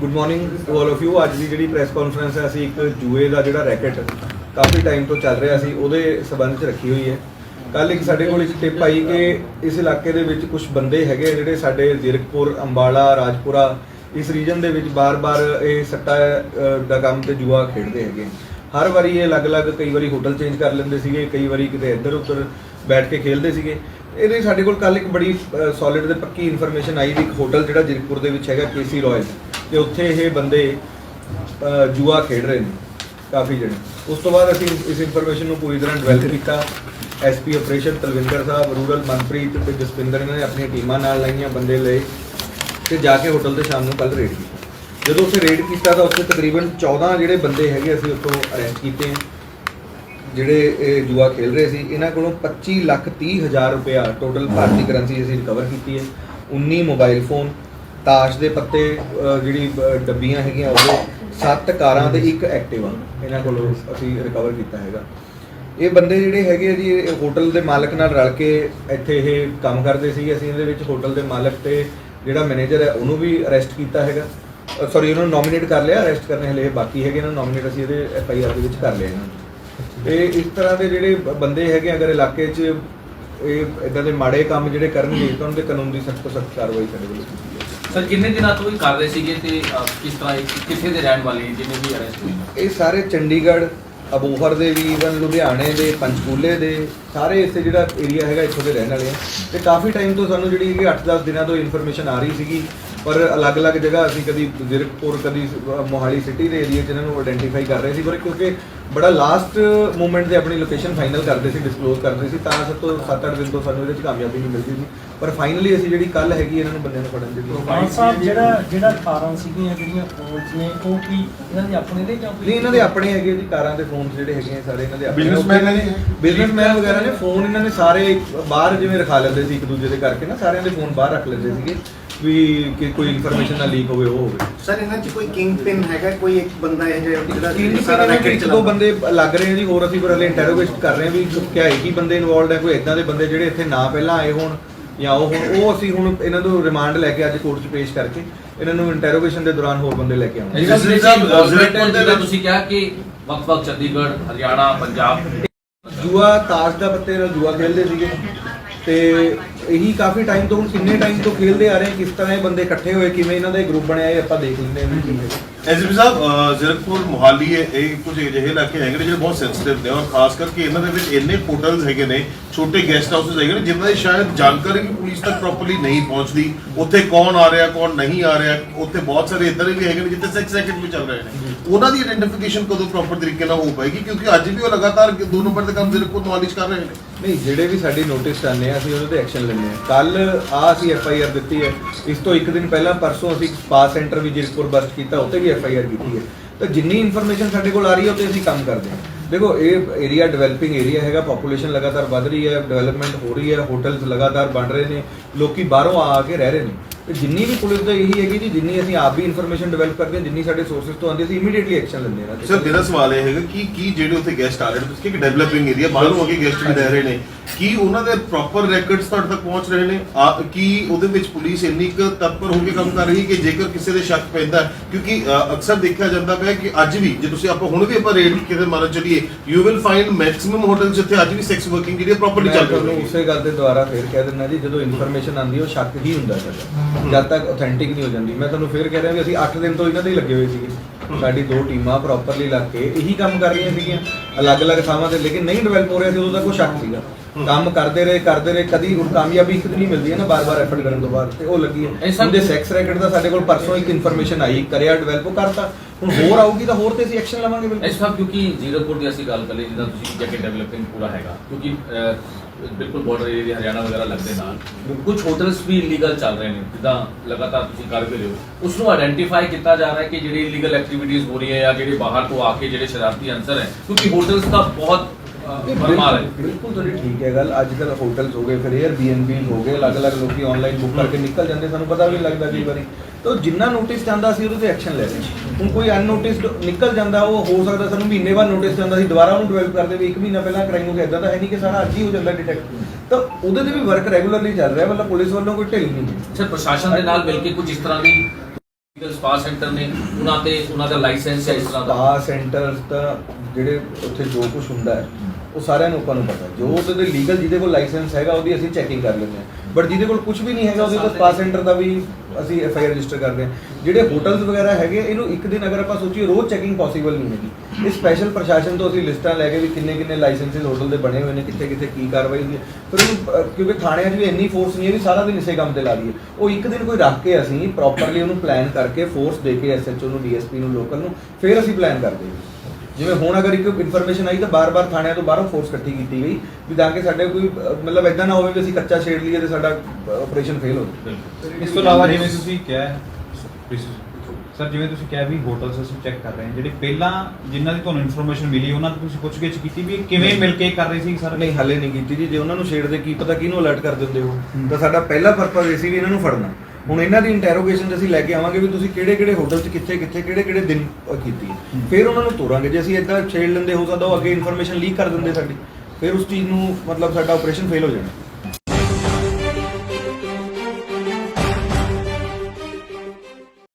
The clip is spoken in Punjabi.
Good morning to all of you ਅੱਜ ਦੀ ਜਿਹੜੀ ਪ੍ਰੈਸ ਕਾਨਫਰੰਸ ਹੈ, ਅਸੀਂ ਇੱਕ ਜੂਏ ਦਾ ਜਿਹੜਾ ਰੈਕਟ ਕਾਫੀ ਟਾਈਮ ਤੋਂ ਚੱਲ ਰਿਹਾ ਸੀ, ਉਹਦੇ ਸਬੰਧ 'ਚ ਰੱਖੀ ਹੋਈ ਹੈ। ਕੱਲ ਇੱਕ ਸਾਡੇ ਕੋਲ ਇੱਕ ਟਿਪ ਆਈ ਕਿ ਇਸ ਇਲਾਕੇ ਦੇ ਵਿੱਚ ਕੁਝ ਬੰਦੇ ਹੈਗੇ ਜਿਹੜੇ ਸਾਡੇ ਜ਼ੀਰਕਪੁਰ, ਅੰਬਾਲਾ, ਰਾਜਪੁਰਾ, ਇਸ ਰੀਜਨ ਦੇ ਵਿੱਚ ਬਾਰ-ਬਾਰ ਇਹ ਸੱਟਾ ਦਾ ਕੰਮ ਤੇ ਜੂਆ ਖੇਡਦੇ ਹੈਗੇ ਹਰ ਵਾਰੀ ਇਹ ਅਲੱਗ-ਅਲੱਗ ਕਈ ਵਾਰੀ ਹੋਟਲ ਚੇਂਜ ਕਰ ਲੈਂਦੇ ਸੀਗੇ, ਕਈ ਵਾਰੀ ਕਿਤੇ ਇੱਧਰ ਉੱਧਰ ਬੈਠ ਕੇ ਖੇਡਦੇ ਸੀਗੇ। ਇਹਦੇ ਸਾਡੇ ਕੋਲ ਕੱਲ ਇੱਕ ਬੜੀ ਸੋਲਿਡ ਤੇ ਪੱਕੀ ਇਨਫੋਰਮੇਸ਼ਨ ਆਈ ਵੀ ਇੱਕ ਹੋਟਲ ਜਿਹੜਾ ਜੀਰਕਪੁਰ ਦੇ ਵਿੱਚ ਹੈਗਾ ਕੇਸੀ ਰਾਇਲ ਤੇ ਉੱਥੇ ਇਹ ਬੰਦੇ ਜੂਆ ਖੇਡ ਰਹੇ ਨੇ ਕਾਫੀ ਜਣੇ। ਉਸ ਤੋਂ ਬਾਅਦ ਅਸੀਂ ਇਸ ਇਨਫੋਰਮੇਸ਼ਨ ਨੂੰ ਪੂਰੀ ਤਰ੍ਹਾਂ ਡਿਵੈਲਪ ਕੀਤਾ। SP operation Talwinder Sahib rural Manpreet ਤੇ ਜਸਪਿੰਦਰ ਨੇ ਆਪਣੀਆਂ ਟੀਮਾਂ ਨਾਲ ਲਾਈਆਂ ਬੰਦੇ ਲਏ ਤੇ ਜਾ ਕੇ ਹੋਟਲ ਤੇ ਸ਼ਾਮ ਨੂੰ ਕੱਲ ਰੇਡ ਕੀਤਾ। ਜਦੋਂ ਉੱਥੇ ਰੇਡ ਕੀਤਾ ਤਾਂ ਉੱਥੇ ਤਕਰੀਬਨ 14 ਜਿਹੜੇ ਬੰਦੇ ਹੈਗੇ ਅਸੀਂ ਉੱਥੋਂ ਅਰੈਸਟ ਕੀਤੇ ਜਿਹੜੇ ਇਹ ਜੂਆ ਖੇਲ ਰਹੇ ਸੀ ਇਹਨਾਂ ਕੋਲੋਂ 25 ਲੱਖ 30 ਹਜ਼ਾਰ ਰੁਪਇਆ ਟੋਟਲ ਭਾਰਤੀ ਕਰੰਸੀ ਅਸੀਂ ਰਿਕਵਰ ਕੀਤੀ ਹੈ। 19 ਮੋਬਾਈਲ ਫੋਨ ਤਾਸ਼ ਦੇ ਪੱਤੇ ਅਹ, ਜਿਹੜੀ ਅਹ, ਡੱਬੀਆਂ ਹੈਗੀਆਂ ਉਹਦੇ ਸੱਤ ਕਾਰਾਂ ਤੇ ਇੱਕ ਐਕਟਿਵਾ ਇਹਨਾਂ ਕੋਲੋਂ ਅਸੀਂ ਰਿਕਵਰ ਕੀਤਾ ਹੈਗਾ। ਇਹ ਬੰਦੇ ਜਿਹੜੇ ਹੈਗੇ ਆ ਜੀ ਇਹ ਹੋਟਲ ਦੇ ਮਾਲਕ ਨਾਲ ਰਲ ਕੇ ਇੱਥੇ ਇਹ ਕੰਮ ਕਰਦੇ ਸੀ ਅਸੀਂ ਇਹਦੇ ਵਿੱਚ ਹੋਟਲ ਦੇ ਮਾਲਕ ਤੇ ਜਿਹੜਾ ਮੈਨੇਜਰ ਹੈ ਉਹਨੂੰ ਵੀ ਅਰੈਸਟ ਕੀਤਾ ਹੈਗਾ। ਸੌਰੀ ਨੂੰ ਨੋਮੀਨੇਟ ਕਰ ਲਿਆ। ਅਰੈਸਟ ਕਰਨੇ ਹਲੇ ਬਾਕੀ ਹੈਗੇ ਇਹਨਾਂ ਨੂੰ। ਨੋਮੀਨੇਟ ਅਸੀਂ ਇਹਦੇ ਐਫ ਆਈ ਆਰ ਦੇ ਵਿੱਚ ਕਰ ਲਿਆ ਇਹਨਾਂ ਨੂੰ। ਤੇ ਇਸ ਤਰ੍ਹਾਂ ਦੇ ਜਿਹੜੇ ਬ- ਬੰਦੇ ਹੈਗੇ ਅਗਰ ਇਲਾਕੇ 'ਚ ਇਹ ਇਦਾਂ ਦੇ ਮਾੜੇ ਕੰਮ ਜਿਹੜੇ ਕਰਨਗੇ ਤਾਂ ਉਹਨਾਂ ਦੇ ਕਾਨੂੰਨ ਦੀ ਸਖਤ ਤੋਂ ਸਖਤ ਕਾਰਵਾਈ ਸਾਡੇ ਵੱਲੋਂ ਕੀਤੀ ਜਾਏਗੀ ਸਰ ਕਿੰਨੇ ਦਿਨਾਂ ਤੋਂ ਇਹ ਕਰ ਰਹੇ ਸੀਗੇ ਤੇ ਅਹ, ਕਿਸ ਤਰ੍ਹਾਂ ਇਹ ਕਿੱਥੇ ਦੇ ਰਹਿਣ ਵਾਲੇ ਜਿੰਨੇ ਵੀ ਅਰੈਸਟ ਹੋਏ ਨੇ? ਇਹ ਸਾਰੇ ਚੰਡੀਗੜ੍ਹ ਅਬੋਹਰ ਦੇ ਵੀ ਇਵਨ ਲੁਧਿਆਣੇ ਦੇ ਪੰਚਕੂਲੇ ਦੇ ਸਾਰੇ ਇੱਥੇ ਜਿਹੜਾ ਏਰੀਆ ਹੈਗਾ ਇੱਥੋਂ ਦੇ ਰਹਿਣ ਵਾਲੇ ਆ ਤੇ ਕਾਫੀ ਟਾਈਮ ਤੋਂ ਸਾਨੂੰ ਜਿਹੜੀ ਹੈਗੀ 8-10 ਦਿਨਾਂ ਤੋਂ ਇਨਫੋਰਮੇਸ਼ਨ ਆ ਰਹੀ ਸੀਗੀ ਪਰ ਅਲੱਗ-ਅਲੱਗ ਜਗ੍ਹਾ ਅਸੀਂ ਕਦੀ ਜ਼ਿਰਕਪੁਰ ਕਦੀ ਮੋਹਾਲੀ ਸਿਟੀ ਦੇ ਏਰੀਆ 'ਚ ਇਹਨਾਂ ਨੂੰ ਆਇਡੈਂਟੀਫਾਈ ਕਰ ਰਹੇ ਸੀ ਪਰ ਕਿਉਂਕਿ ਬੜਾ ਲਾਸਟ ਮੂਮੈਂਟ ਤੇ ਆਪਣੀ ਲੋਕੇਸ਼ਨ ਫਾਈਨਲ ਕਰਦੇ ਸੀ ਡਿਸਕਲੋਜ਼ ਕਰਦੇ ਸੀ ਤਾਂ ਸਭ ਤੋਂ 7-8 ਦਿਨ ਤੋਂ ਸਾਨੂੰ ਇਹਦੇ 'ਚ ਕਾਮਯਾਬੀ ਨਹੀਂ ਮਿਲਦੀ ਸੀ। ਪਰ ਫਾਈਨਲੀ ਅਸੀਂ ਜਿਹੜੀ ਕੱਲ ਹੈਗੀ ਇਹਨਾਂ ਨੂੰ ਬੰਦਿਆਂ ਨੂੰ ਫੜਨ ਦੀ ਖਾਨ ਸਾਹਿਬ ਜਿਹੜਾ ਜਿਹੜਾ 18 ਸੀਗੀਆਂ ਜਿਹੜੀਆਂ ਫੋਨਸ ਨੇ ਉਹ ਕੀ ਇਹਨਾਂ ਦੇ ਆਪਣੇ ਨੇ ਜਾਂ ਕੋਈ ਨਹੀਂ ਇਹਨਾਂ ਦੇ ਆਪਣੇ ਹੈਗੇ ਜੀ ਕਾਰਾਂ ਦੇ ਫੋਨ ਜਿਹੜੇ ਹੈਗੇ ਆ ਸਾਰੇ ਇਹਨਾਂ ਦੇ ਆਪਣੇ Businessman ਨੇ? ਬਿਜ਼ਨਸਮੈਨ ਵਗੈਰਾ ਨੇ ਫੋਨ ਇਹਨਾਂ ਨੇ ਸਾਰੇ ਬਾਹਰ ਜਿਵੇਂ ਰਖਾ ਲੈਂਦੇ ਸੀ ਇੱਕ ਦੂਜੇ ਦੇ ਕਰਕੇ ਨਾ ਸਾਰਿਆਂ ਦੇ ਫੋਨ ਬਾਹਰ ਰੱਖ ਲੈਂਦੇ ਸੀਗੇ। ਵੀ ਕਿ ਕੋਈ ਇਨਫੋਰਮੇਸ਼ਨ ਨਾ ਲੀਕ ਹੋਵੇ ਉਹ ਹੋਵੇ। ਸਰ ਇਹਨਾਂ 'ਚ ਕੋਈ ਕਿੰਗ ਪਿਨ ਹੈਗਾ? ਕੋਈ ਇੱਕ ਬੰਦਾ ਹੈ ਜਿਹੜਾ ਦੇ ਸਾਰਾ ਰੈਕਟ ਦੋ ਬੰਦੇ ਲੱਗ ਰਹੇ ਆ ਜੀ ਹੋਰ ਅਸੀਂ ਪਰ ਹਲੇ ਇੰਟਰੋਗੇਟ ਕਰ ਰਹੇ ਹਾਂ ਵੀ ਕਿਆ ਹੈ ਕੀ ਬੰਦੇ ਇਨਵੋਲਡ ਹੈ ਕੋਈ ਇਦਾਂ ਦੇ ਬੰਦੇ ਜਿਹੜੇ ਇੱਥੇ ਨਾ ਪਹਿਲਾਂ ਆਏ ਹੋਣ ਜਾਂ ਉਹ ਹੁਣ ਉਹ ਅਸੀਂ ਹੁਣ ਇਹਨਾਂ ਨੂੰ ਰਿਮਾਂਡ ਲੈ ਕੇ ਅੱਜ ਕੋਰਟ 'ਚ ਪੇਸ਼ ਕਰਕੇ ਇਹਨਾਂ ਨੂੰ ਇੰਟਰੋਗੇਸ਼ਨ ਦੇ ਦੌਰਾਨ ਹੋਰ ਬੰਦੇ ਲੈ ਕੇ ਆਵਾਂਗੇ। ਜਿਹੜਾ ਜੀ ਸਾਹਿਬ, ਦੇ ਵਿੱਚ- ਤੁਸੀਂ ਕਿਹਾ ਕਿ ਵੱਖ-ਵੱਖ ਚੰਡੀਗੜ੍ਹ ਹਰਿਆਣਾ ਪੰਜਾਬ ਜੂਆ ਤਾਸ਼ ਦਾ ਪੱਤੇ ਨਾਲ ਜੂਆ ਖੇਡਦੇ ਸੀਗੇ ਤੇ ਇਹੀ ਕਾਫੀ ਟਾਈਮ ਤੋਂ ਹੁਣ ਕਿੰਨੇ ਟਾਈਮ ਤੋਂ ਖੇਡਦੇ ਆ ਰਹੇ ਕਿਸ ਤਰ੍ਹਾਂ ਇਹ ਬੰਦੇ ਇਕੱਠੇ ਹੋਏ ਕਿਵੇਂ ਇਹਨਾਂ ਦਾ ਗਰੁੱਪ ਬਣਿਆ ਇਹ ਆਪਾਂ ਦੇਖ ਲੈਂਦੇ ਹਾਂ ਐਸਪੀ ਸਾਹਿਬ ਅਹ, ਮੁਹਾਲੀ ਇਹ ਕੁਝ ਅਜਿਹੇ ਇਲਾਕੇ ਹੈਗੇ ਨੇ ਜਿਹੜੇ ਬਹੁਤ ਸੈਂਸਿਟਿਵ ਨੇ ਔਰ ਖਾਸ ਕਰਕੇ ਇਹਨਾਂ ਦੇ ਵਿੱਚ ਇੰਨੇ ਹੋਟਲਸ ਹੈਗੇ ਨੇ ਛੋਟੇ ਗੈਸਟ ਹਾਊਸਸ ਹੈਗੇ ਨੇ ਜਿਨ੍ਹਾਂ ਦੀ ਸ਼ਾਇਦ ਜਾਣਕਾਰੀ ਵੀ ਪੁਲਿਸ ਤੱਕ ਪ੍ਰੋਪਰਲੀ ਨਹੀਂ ਪਹੁੰਚਦੀ। ਉੱਥੇ ਕੌਣ ਆ ਰਿਹਾ ਕੌਣ ਨਹੀਂ ਆ ਰਿਹਾ ਉੱਥੇ ਬਹੁਤ ਸਾਰੇ ਇਦਾਂ ਦੇ ਵੀ ਹੈਗੇ ਨੇ ਜਿੱਥੇ ਸੈਕਸ ਰੈਕਟ ਵੀ ਚੱਲ ਰਹੇ ਨੇ। ਉਹਨਾਂ ਦੀ ਆਇਡੈਂਟੀਫਿਕੇਸ਼ਨ ਕਦੋਂ ਪ੍ਰੋਪਰ ਤਰੀਕੇ ਨਾਲ ਹੋ ਪਾਏਗੀ? ਕਿਉਂਕਿ ਅੱਜ ਵੀ ਉਹ ਲਗਾਤਾਰ ਦੋ ਨੰਬਰ ਦੇ ਕੰਮ ਜ਼ੀਰਕਪੁਰ ਮੁਹਾਲੀ 'ਚ ਕਰ ਰਹੇ ਨੇ। ਨਹੀਂ, ਜਿਹੜੇ ਵੀ ਸਾਡੀ ਨੋਟਿਸ ਆਉਂਦੇ ਆ, ਅਸੀਂ ਉਹਨਾਂ ਤੇ ਐਕਸ਼ਨ ਲੈਂਦੇ ਆ। ਕੱਲ ਆ ਅਸੀਂ ਐਫ ਆਈ ਆਰ ਦਿੱਤੀ ਹੈ। ਇਸ ਤੋਂ ਇੱਕ ਦਿਨ ਪਹਿਲਾਂ ਪਰਸੋਂ ਅਸੀਂ ਸਪਾ ਸੈਂਟਰ ਵੀ ਜਿਰਕਪੁਰ ਬਸਟ ਕੀਤਾ ਉੱਤੇ ਵੀ ਐਫ ਆਈ ਆਰ ਕੀਤੀ ਹੈ। ਤਾਂ ਜਿੰਨੀ ਇਨਫੋਰਮੇਸ਼ਨ ਸਾਡੇ ਕੋਲ ਆ ਰਹੀ ਹੈ ਉੱਤੇ ਅਸੀਂ ਕੰਮ ਕਰਦੇ ਹਾਂ। ਦੇਖੋ, ਇਹ ਏਰੀਆ ਡਿਵੈਲਪਿੰਗ ਏਰੀਆ ਹੈਗਾ ਪੋਪੂਲੇਸ਼ਨ ਲਗਾਤਾਰ ਵੱਧ ਰਹੀ ਹੈ ਡਿਵੈਲਪਮੈਂਟ ਹੋ ਰਹੀ ਹੈ ਹੋਟਲਸ ਲਗਾਤਾਰ ਬਣ ਰਹੇ ਨੇ, ਲੋਕੀ ਬਾਹਰੋਂ ਆ ਕੇ ਰਹਿ ਰਹੇ ਨੇ। ਤੇ ਜਿੰਨੀ ਵੀ ਪੁਲਿਸ ਦਾ ਇਹੀ ਹੈਗੀ ਜੀ ਜਿੰਨੀ ਅਸੀਂ ਆਪ ਵੀ ਇਨਫੋਰਮੇਸ਼ਨ ਡਿਵੈਲਪ ਕਰਦੇ ਹਾਂ ਜਿੰਨੀ ਸਾਡੇ ਸੋਰਸਸ ਤੋਂ ਆਉਂਦੀ ਅਸੀਂ ਇਮੀਡੀਏਟਲੀ ਐਕਸ਼ਨ ਲੈਂਦੇ ਹਾਂ। ਸਰ ਮੇਰਾ ਸਵਾਲ ਇਹ ਹੈਗਾ ਕਿ ਕੀ ਜਿਹੜੇ ਉੱਥੇ ਗੈਸਟ ਆ ਰਹੇ ਨੇ ਤੁਸੀਂ ਕਿ ਡਿਵੈਲਪਿੰਗ ਏਰੀਆ ਬਾਹਰੋਂ ਆ ਕੇ ਗੈਸਟ ਵੀ ਰਹਿ ਰਹੇ ਨੇ ਕੀ ਉਹਨਾਂ ਦੇ ਪ੍ਰੋਪਰ ਰੈਕੋਰਡਸ ਤੁਹਾਡੇ ਤੱਕ ਪਹੁੰਚ ਰਹੇ ਨੇ? ਕੀ ਉਹਦੇ ਵਿੱਚ ਪੁਲਿਸ ਇੰਨੀ ਕੁ ਤਤਪਰ ਹੋ ਕੇ ਕੰਮ ਕਰ ਰਹੀ ਕਿ ਜੇਕਰ ਕਿਸੇ ਦੇ ਸ਼ੱਕ ਪੈਂਦਾ ਕਿਉਂਕਿ ਅਕਸਰ ਦੇਖਿਆ ਜਾਂਦਾ ਪਿਆ ਕਿ ਅੱਜ ਵੀ ਜੇ ਤੁਸੀਂ ਆਪਾਂ ਹੁਣ ਵੀ ਆਪਾਂ ਰੇਡ ਕਿਤੇ ਮਾਰਨ ਚਲੀਏ you will find maximum hotels ਜਿੱਥੇ ਅੱਜ ਵੀ ਸੈਕਸ ਵਰਕਿੰਗ ਜਿਹੜੀ ਪ੍ਰੋਪਰਲੀ ਚੱਲ ਰਹੀ ਹੈ। ਉਸੇ ਗੱਲ ਦੇ ਦੁਆਰਾ ਫੇਰ ਕਹਿ ਦਿੰਦਾ ਜੀ ਜਦੋਂ ਇਨਫੋਰਮੇਸ਼ਨ ਆਉਂਦੀ ਉਹ ਸ਼ੱਕ ਹੀ ਹੁੰਦਾ ਸਾਡਾ। ਜਦ ਤੱਕ ਆਥੈਂਟਿਕ ਨਹੀਂ ਹੋ ਜਾਂਦੀ। ਮੈਂ ਤੁਹਾਨੂੰ ਫੇਰ ਕਹਿ ਰਿਹਾ ਵੀ ਅਸੀਂ 8 ਦਿਨ ਤੋਂ ਇਹਨਾਂ ਤੇ ਹੀ ਲੱਗੇ ਹੋਏ ਸੀਗੇ। ਸਾਡੀ ਦੋ ਟੀਮਾਂ ਪ੍ਰੋਪਰਲੀ ਲੱਗ ਕੇ ਇਹੀ ਕੰਮ ਕਰ ਰਹੀਆਂ ਸੀਗੀਆਂ। ਅਲੱਗ-ਅਲੱਗ ਥਾਵਾਂ ਤੇ, ਲੇਕਿਨ ਨਹੀਂ ਡਿਵੈਲਪ ਹੋ ਰਿਹਾ ਸੀ, ਉਦੋਂ ਦਾ ਉਹ ਸ਼ੱਕ ਸੀਗਾ। ਕੰਮ ਕਰਦੇ ਰਹੇ ਕਰਦੇ ਰਹੇ ਕਦੀ ਹੁਣ ਕਾਮਯਾਬੀ ਇੱਕ ਦਿਨ ਹੀ ਮਿਲਦੀ ਹੈ ਨਾ ਬਾਰ-ਬਾਰ ਐਫਰਟ ਕਰਨ ਤੋਂ ਬਾਅਦ। ਤੇ ਉਹ ਲੱਗੀ ਹੈ। ਉਹਦੇ ਸੈਕਸ ਰੈਕਟ ਦਾ ਸਾਡੇ ਕੋਲ ਪਰਸੋਂ ਇੱਕ ਇਨਫੋਰਮੇਸ਼ਨ ਆਈ ਕਰਿਆ ਡਿਵੈਲਪ ਉਹ ਕਰਤਾ। ਹੁਣ ਹੋਰ ਆਊਗੀ ਤਾਂ ਹੋਰ ਤੇ ਅਸੀਂ ਐਕਸ਼ਨ ਲਵਾਂਗੇ ਬਿਲਕੁਲ। ਇਸ ਸਭ ਕਿਉਂਕਿ ਜ਼ੀਰੋਪੁਰ ਦੀ ਅਸੀਂ ਗੱਲ ਕਰ ਲਈ ਜਿੱਦਾਂ ਤੁਸੀਂ ਕਿ ਡਿਵੈਲਪਿੰਗ ਪੂਰਾ ਹੈਗਾ। ਕਿਉਂਕਿ ਬਿਲਕੁਲ ਬਾਰਡਰ ਏਰੀਆ ਹਰਿਆਣਾ ਵਗੈਰਾ ਲੱਗਦੇ ਨਾਲ। ਕੁਝ ਹੋਟਲਸ ਵੀ ਇਲੀਗਲ ਚੱਲ ਰਹੇ ਨੇ। ਜਿੱਦਾਂ ਲਗਾਤਾਰ ਤੁਸੀਂ ਕਰ ਵੀ ਰਹੇ ਹੋ। ਉਸ ਨੂੰ ਆਇਡੈਂਟੀਫਾਈ ਕੀਤਾ ਜਾ ਰਿਹਾ ਹੈ ਕਿ ਜਿਹੜੀ ਇਲੀਗਲ ਐਕਟੀਵਿਟੀਜ਼ ਹੋ ਰਹੀਆਂ ਜਾਂ ਜਿਹੜੇ ਬਾਹਰ ਤੋਂ ਆ ਕੇ ਜਿਹੜੇ ਸ਼ਰਾਰਤੀ ਅੰਸਰ ਹੈ। ਕਿਉਂਕਿ ਹੋਟਲਸ ਦਾ ਬਹੁਤ ਨਹੀਂ, ਭਰਮਾਰ ਹੈ ਬਿਲਕੁਲ ਤੁਹਾਡੀ ਠੀਕ ਹੈ ਗੱਲ ਅੱਜ ਕੱਲ ਹੋਟਲਸ ਹੋ ਗਏ ਫਿਰ 에ਅਰ ਬੀਐਨਬੀ ਹੋ ਗਏ ਅਲੱਗ-ਅਲੱਗ ਲੋਕੀ ਆਨਲਾਈਨ ਬੁੱਕ ਕਰਕੇ ਨਿਕਲ ਜਾਂਦੇ ਸਾਨੂੰ ਪਤਾ ਵੀ ਨਹੀਂ ਲੱਗਦਾ ਕਈ ਵਾਰੀ। ਤਾਂ ਜਿੰਨਾ ਨੋਟਿਸ ਜਾਂਦਾ ਸੀ ਉਹਦੇ ਤੇ ਐਕਸ਼ਨ ਲੈ ਰਹੇ ਹੁਣ ਕੋਈ ਅਨਨੋਟਿਸਡ ਨਿਕਲ ਜਾਂਦਾ ਉਹ ਹੋ ਸਕਦਾ ਸਾਨੂੰ ਮਹੀਨੇ ਬਾਅਦ ਨੋਟਿਸ ਜਾਂਦਾ ਸੀ ਦੁਬਾਰਾ ਉਹਨੂੰ ਡਿਵੈਲਪ ਕਰਦੇ ਵੀ ਇੱਕ ਮਹੀਨਾ ਪਹਿਲਾਂ ਹੋ ਗਿਆ ਇਦਾਂ ਤਾਂ ਹੈ ਨਹੀਂ ਕਿ ਸਾਰਾ ਅੱਜ ਹੀ ਹੋ ਜਾਂਦਾ ਡਿਟੈਕਟ ਤਾਂ ਉਹਦੇ ਤੇ ਵੀ ਵਰਕ ਰੈਗੂਲਰਲੀ ਚੱਲ ਰਿਹਾ ਮਤਲਬ ਪੁਲਿਸ ਵੱਲੋਂ ਕੋਈ ਢਿੱਲ ਨਹੀਂ ਹੈ। ਸਰ ਪ੍ਰਸ਼ਾਸਨ ਦੇ ਨਾਲ ਮਿਲ ਕੇ ਕੁਝ ਇਸ ਤਰ੍ਹਾਂ ਦੀ ਸਪਾ ਸੈਂਟਰ ਨੇ ਉਹਨਾਂ ਤੇ ਉਹਨਾਂ ਦਾ ਲਾਇਸੈਂਸ ਹੈ ਇਸ ਤਰ੍ਹਾਂ ਦਾ। ਸਪਾ ਸੈਂਟਰ ਤਾਂ ਜਿਹੜੇ ਉੱਥੇ ਜੋ ਕੁਝ ਹੁੰਦਾ ਹੈ ਉਹ ਸਾਰਿਆਂ ਨੂੰ ਆਪਾਂ ਨੂੰ ਪਤਾ। ਜੋ ਉਹਦੇ ਤੇ ਲੀਗਲ ਜਿਹਦੇ ਕੋਲ ਲਾਇਸੈਂਸ ਹੈਗਾ ਉਹਦੀ ਅਸੀਂ ਚੈਕਿੰਗ ਕਰ ਲੈਂਦੇ ਹਾਂ। ਬਟ ਜਿਹਦੇ ਕੋਲ ਕੁਝ ਵੀ ਨਹੀਂ ਹੈਗਾ ਉਹਦੇ ਤਾਂ ਸਪਾ ਸੈਂਟਰ ਦਾ ਵੀ ਅਸੀਂ ਐਫ ਆਈ ਆਰ ਰਜਿਸਟਰ ਕਰਦੇ ਹਾਂ। ਜਿਹੜੇ ਹੋਟਲਸ ਵਗੈਰਾ ਹੈਗੇ ਇਹਨੂੰ ਇੱਕ ਦਿਨ ਅਗਰ ਆਪਾਂ ਸੋਚੀਏ ਰੋਜ਼ ਚੈਕਿੰਗ ਪੋਸੀਬਲ ਨਹੀਂ ਹੈਗੀ। ਇਹ ਸਪੈਸ਼ਲ ਪ੍ਰਸ਼ਾਸਨ ਤੋਂ ਅਸੀਂ ਲਿਸਟਾਂ ਲੈ ਕੇ ਵੀ ਕਿੰਨੇ ਕਿੰਨੇ ਲਾਇਸੈਂਸਸ ਹੋਟਲ ਦੇ ਬਣੇ ਹੋਏ ਨੇ ਕਿੱਥੇ ਕਿੱਥੇ ਕੀ ਕਾਰਵਾਈ ਹੁੰਦੀ ਹੈ। ਫਿਰ ਅਹ, ਕਿਉਂਕਿ ਥਾਣਿਆਂ 'ਚ ਵੀ ਇੰਨੀ ਫੋਰਸ ਨਹੀਂ ਹੈ ਵੀ ਸਾਰਾ ਦਿਨ ਇਸੇ ਕੰਮ ਤੇ ਲਾ ਦਈਏ। ਉਹ ਇੱਕ ਦਿਨ ਕੋਈ ਰੱਖ ਕੇ ਅਸੀਂ ਪ੍ਰੋਪਰਲੀ ਉਹਨੂੰ ਪਲਾਨ ਕਰਕੇ ਫੋਰਸ ਦੇ ਕੇ ਐਸਐਚਓ ਨੂੰ ਡੀਐਸਪੀ ਨੂੰ ਲੋਕਲ ਨੂੰ ਫਿਰ ਅਸੀਂ ਪਲਾਨ ਕਰਦੇ ਹਾਂ। ਜਿਵੇਂ ਹੁਣ ਅਗਰ ਇੱਕ ਇਨਫੋਰਮੇਸ਼ਨ ਆਈ ਤਾਂ ਬਾਰ-ਬਾਰ ਥਾਣਿਆਂ ਤੋਂ ਬਾਹਰੋਂ ਫੋਰਸ ਇਕੱਠੀ ਕੀਤੀ ਗਈ ਵੀ ਤਾਂ ਕਿ ਸਾਡੇ ਕੋਈ ਮਤਲਬ ਇਦਾਂ ਨਾ ਹੋਵੇ ਵੀ ਅਸੀਂ ਕੱਚਾ ਛੇੜ ਲਈਏ ਤੇ ਸਾਡਾ ਆਪਰੇਸ਼ਨ ਫੇਲ ਹੋ ਜਾਵੇ। ਇਸ ਤੋਂ ਇਲਾਵਾ ਜਿਵੇਂ ਤੁਸੀਂ ਕਿਹਾ ਸਰ ਜਿਵੇਂ ਤੁਸੀਂ ਕਿਹਾ ਵੀ ਹੋਟਲਸ ਅਸੀਂ ਚੈੱਕ ਕਰ ਰਹੇ ਹਾਂ ਜਿਹੜੇ ਪਹਿਲਾਂ ਜਿਨ੍ਹਾਂ ਦੀ ਤੁਹਾਨੂੰ ਇਨਫੋਰਮੇਸ਼ਨ ਮਿਲੀ ਉਹਨਾਂ ਤੋਂ ਤੁਸੀਂ ਪੁੱਛਗਿੱਛ ਕੀਤੀ ਵੀ ਇਹ ਕਿਵੇਂ ਮਿਲ ਕੇ ਕਰ ਰਹੇ ਸੀ ਸਰ? ਨਹੀਂ ਹੱਲੇ ਨਹੀਂ ਕੀਤੀ ਜੀ। ਜੇ ਉਹਨਾਂ ਨੂੰ ਛੇੜਦੇ ਕੀ ਪਤਾ ਕਿਹਨੂੰ ਅਲਰਟ ਕਰ ਦਿੰਦੇ ਹੋ? ਤਾਂ ਸਾਡਾ ਪਹਿਲਾ ਪਰਪਸ ਇਹ ਸੀ ਵੀ ਇਹਨਾਂ ਨੂੰ ਫੜਨਾ। ਹੁਣ ਇਹਨਾਂ ਦੀ ਇੰਟਰੋਗੇਸ਼ਨ ਅਸੀਂ ਲੈ ਕੇ ਆਵਾਂਗੇ ਵੀ ਤੁਸੀਂ ਕਿਹੜੇ ਕਿਹੜੇ ਹੋਟਲ 'ਚ ਕਿੱਥੇ ਕਿੱਥੇ ਕਿਹੜੇ ਕਿਹੜੇ ਦਿਨ ਕੀਤੀ। ਫਿਰ ਉਹਨਾਂ ਨੂੰ ਤੋਰਾਂਗੇ। ਜੇ ਅਸੀਂ ਇਦਾਂ ਛੇੜ ਲੈਂਦੇ ਹੋ ਸਕਦਾ ਉਹ ਅੱਗੇ ਇਨਫੋਰਮੇਸ਼ਨ ਲੀਕ ਕਰ ਦਿੰਦੇ ਸਾਡੀ। ਫਿਰ ਉਸ ਚੀਜ਼ ਨੂੰ ਮਤਲਬ ਸਾਡਾ ਆਪਰੇਸ਼ਨ ਫੇਲ ਹੋ ਜਾਣਾ।